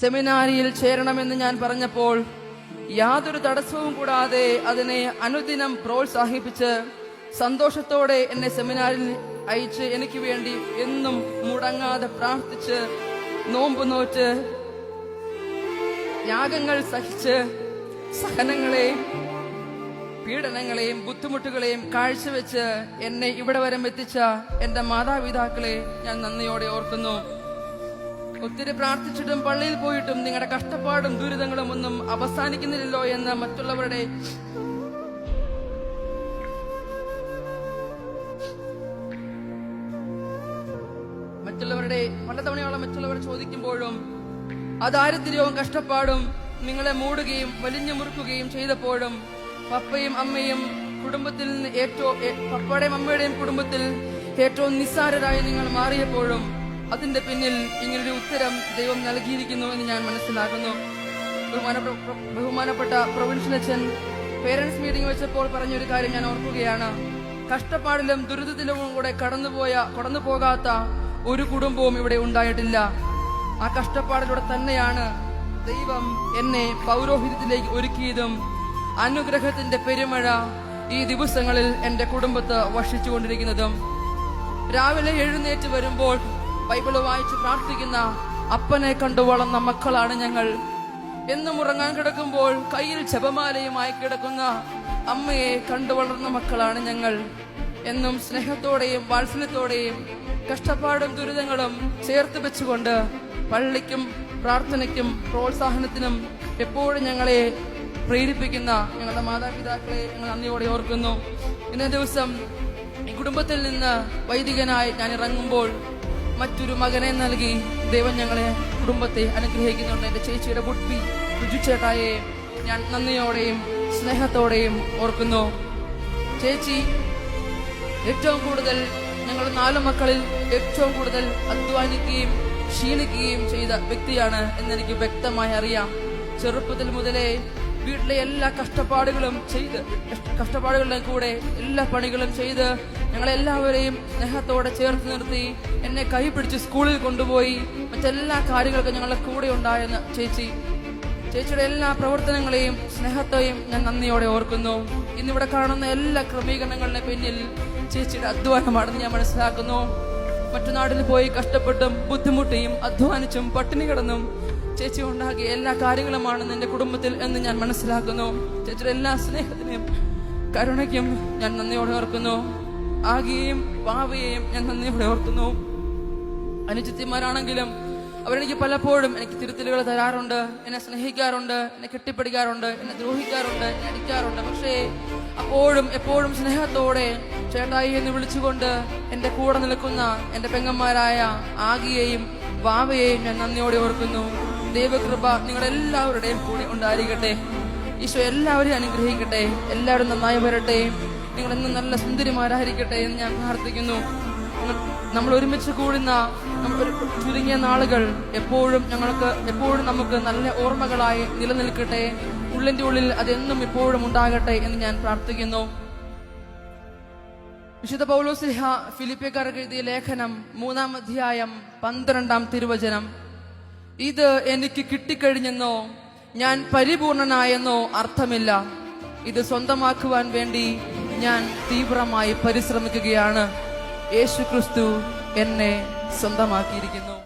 സെമിനാരിയിൽ ചേരണമെന്ന് ഞാൻ പറഞ്ഞപ്പോൾ യാതൊരു തടസ്സവും കൂടാതെ അതിനെ അനുദിനം പ്രോത്സാഹിപ്പിച്ച് സന്തോഷത്തോടെ എന്നെ സെമിനാരിൽ അയച്ച് എനിക്ക് വേണ്ടി എന്നും മുടങ്ങാതെ പ്രാർത്ഥിച്ച് നോമ്പ് നോറ്റ് യാഗങ്ങൾ സഹിച്ച് സഹനങ്ങളെയും പീഡനങ്ങളെയും ബുദ്ധിമുട്ടുകളെയും കാഴ്ചവെച്ച് എന്നെ ഇവിടെ വരെ എത്തിച്ച എന്റെ മാതാപിതാക്കളെ ഞാൻ നന്ദിയോടെ ഓർക്കുന്നു. ഒത്തിരി പ്രാർത്ഥിച്ചിട്ടും പള്ളിയിൽ പോയിട്ടും നിങ്ങളുടെ കഷ്ടപ്പാടും ദുരിതങ്ങളും ഒന്നും അവസാനിക്കുന്നില്ലല്ലോ എന്ന് മറ്റുള്ളവരുടെ മറ്റുള്ളവരുടെ പലതവണയോളം മറ്റുള്ളവർ ചോദിക്കുമ്പോഴും ആ കഷ്ടപ്പാടും നിങ്ങളെ മൂടുകയും വലിഞ്ഞു മുറുക്കുകയും ചെയ്തപ്പോഴും പപ്പയും അമ്മയും കുടുംബത്തിൽ നിന്ന് ഏറ്റവും പപ്പയുടെയും അമ്മയുടെയും കുടുംബത്തിൽ ഏറ്റവും നിസ്സാരരായി നിങ്ങൾ മാറിയപ്പോഴും അതിന്റെ പിന്നിൽ ഇങ്ങനൊരു ഉത്തരം ദൈവം നൽകിയിരിക്കുന്നു എന്ന് ഞാൻ മനസ്സിലാക്കുന്നു. ബഹുമാനപ്പെട്ട പ്രൊവിൻഷ്യൽ അച്ഛൻ പേരൻസ് മീറ്റിംഗ് വെച്ചപ്പോൾ പറഞ്ഞൊരു കാര്യം ഞാൻ ഓർക്കുകയാണ്. കഷ്ടപ്പാടിലും ദുരിതത്തിലും കൂടെ കടന്നുപോയ കടന്നു പോകാത്ത ഒരു കുടുംബവും ഇവിടെ ഉണ്ടായിട്ടില്ല. ആ കഷ്ടപ്പാടിലൂടെ തന്നെയാണ് ദൈവം എന്നെ പൗരോഹിതത്തിലേക്ക് ഒരുക്കിയതും അനുഗ്രഹത്തിന്റെ പെരുമഴ ഈ ദിവസങ്ങളിൽ എന്റെ കുടുംബത്ത് വർഷിച്ചുകൊണ്ടിരിക്കുന്നതും രാവിലെ എഴുന്നേറ്റ് വരുമ്പോൾ ബൈബിൾ വായിച്ച് പ്രാർത്ഥിക്കുന്ന അപ്പനെ കണ്ടു വളർന്ന മക്കളാണ് ഞങ്ങൾ. എന്നും ഉറങ്ങാൻ കിടക്കുമ്പോൾ കയ്യിൽ ജപമാലയുമായി കിടക്കുന്ന അമ്മയെ കണ്ടു വളർന്ന മക്കളാണ് ഞങ്ങൾ. എന്നും സ്നേഹത്തോടെയും വാത്സല്യത്തോടെയും കഷ്ടപ്പാടും ദുരിതങ്ങളും ചേർത്ത് വെച്ചുകൊണ്ട് പള്ളിക്കും പ്രാർത്ഥനയ്ക്കും പ്രോത്സാഹനത്തിനും എപ്പോഴും ഞങ്ങളെ പ്രേരിപ്പിക്കുന്ന ഞങ്ങളുടെ മാതാപിതാക്കളെ ഞങ്ങൾ നന്ദിയോടെ ഓർക്കുന്നു. ഇന്നേ ദിവസം ഈ കുടുംബത്തിൽ നിന്ന് വൈദികനായി ഞാൻ ഇറങ്ങുമ്പോൾ മറ്റൊരു മകനെ നൽകി ദൈവം ഞങ്ങളെ കുടുംബത്തെ അനുഗ്രഹിക്കുന്നുണ്ട്. എന്റെ ചേച്ചിയുടെ ബുദ്ധി രുചിച്ചേട്ടായെ ഞാൻ നന്ദിയോടെയും സ്നേഹത്തോടെയും ഓർക്കുന്നു. ചേച്ചി ഏറ്റവും കൂടുതൽ ഞങ്ങൾ നാല് മക്കളിൽ ഏറ്റവും കൂടുതൽ അധ്വാനിക്കുകയും ക്ഷീണിക്കുകയും ചെയ്ത വ്യക്തിയാണ് എന്നെനിക്ക് വ്യക്തമായി അറിയാം. ചെറുപ്പത്തിൽ മുതലേ വീട്ടിലെ എല്ലാ കഷ്ടപ്പാടുകളും ചെയ്ത് കഷ്ട- കഷ്ടപ്പാടുകളുടെ കൂടെ എല്ലാ പണികളും ചെയ്ത് ഞങ്ങളെല്ലാവരെയും സ്നേഹത്തോടെ ചേർത്ത് നിർത്തി എന്നെ കൈ പിടിച്ച് സ്കൂളിൽ കൊണ്ടുപോയി മറ്റെല്ലാ കാര്യങ്ങൾക്കും ഞങ്ങളുടെ കൂടെ ഉണ്ടായെന്ന് ചേച്ചി. ചേച്ചിയുടെ എല്ലാ പ്രവർത്തനങ്ങളെയും സ്നേഹത്തെയും ഞാൻ നന്ദിയോടെ ഓർക്കുന്നു. ഇന്നിവിടെ കാണുന്ന എല്ലാ ക്രമീകരണങ്ങളുടെ പിന്നിൽ ചേച്ചിയുടെ അധ്വാനമാണെന്ന് ഞാൻ മനസ്സിലാക്കുന്നു. മറ്റു നാട്ടിൽ പോയി കഷ്ടപ്പെട്ടും ബുദ്ധിമുട്ടിയും അധ്വാനിച്ചും പട്ടിണി കിടന്നും ചേച്ചി ഉണ്ടാകിയ എല്ലാ കാര്യങ്ങളുമാണ് നിന്റെ കുടുംബത്തിൽ എന്ന് ഞാൻ മനസ്സിലാക്കുന്നു. ചേച്ചിയുടെ എല്ലാ സ്നേഹത്തിനെയും കരുണയ്ക്കും ഞാൻ നന്ദിയോടെ ഓർക്കുന്നു. ആകെയും ഭാവിയെയും ഞാൻ നന്ദിയോടെ ഓർക്കുന്നു. അനുചിത്തിമാരാണെങ്കിലും അവരെനിക്ക് പലപ്പോഴും എനിക്ക് തിരുത്തലുകൾ തരാറുണ്ട്. എന്നെ സ്നേഹിക്കാറുണ്ട് എന്നെ കെട്ടിപ്പിടിക്കാറുണ്ട് എന്നെ ദ്രോഹിക്കാറുണ്ട് എന്നെ അടിക്കാറുണ്ട്. പക്ഷേ അപ്പോഴും എപ്പോഴും സ്നേഹത്തോടെ ചേട്ടായി എന്ന് വിളിച്ചുകൊണ്ട് എന്റെ കൂടെ നിൽക്കുന്ന എന്റെ പെങ്ങന്മാരായ ആകിയെയും വാവയെയും ഞാൻ നന്ദിയോടെ ഓർക്കുന്നു. ദൈവകൃപ നിങ്ങളെല്ലാവരുടെയും കൂടെ ഉണ്ടായിരിക്കട്ടെ. ഈശോ എല്ലാവരെയും അനുഗ്രഹിക്കട്ടെ. എല്ലാവരും നന്നായി വരട്ടെ. നിങ്ങൾ ഇന്ന് നല്ല സുന്ദരിമാരായിരിക്കട്ടെ എന്ന് ഞാൻ പ്രാർത്ഥിക്കുന്നു. നമ്മൾ ഒരുമിച്ച് കൂടുന്ന നമ്മൾ ചുരുങ്ങിയ നാളുകൾ എപ്പോഴും ഞങ്ങൾക്ക് എപ്പോഴും നമുക്ക് നല്ല ഓർമ്മകളായി നിലനിൽക്കട്ടെ. ഉള്ളിന്റെ ഉള്ളിൽ അതെന്നും ഇപ്പോഴും ഉണ്ടാകട്ടെ എന്ന് ഞാൻ പ്രാർത്ഥിക്കുന്നു. വിശുദ്ധ പൗലോസിഹ ഫിലിപ്പിയക്കാർക്ക് എഴുതിയ ലേഖനം മൂന്നാം അധ്യായം പന്ത്രണ്ടാം തിരുവചനം. ഇത് എനിക്ക് കിട്ടിക്കഴിഞ്ഞെന്നോ ഞാൻ പരിപൂർണനായെന്നോ അർത്ഥമില്ല. ഇത് സ്വന്തമാക്കുവാൻ വേണ്ടി ഞാൻ തീവ്രമായി പരിശ്രമിക്കുകയാണ്. യേശു ക്രിസ്തു എന്നെ സ്വന്തമാക്കിയിരിക്കുന്നു.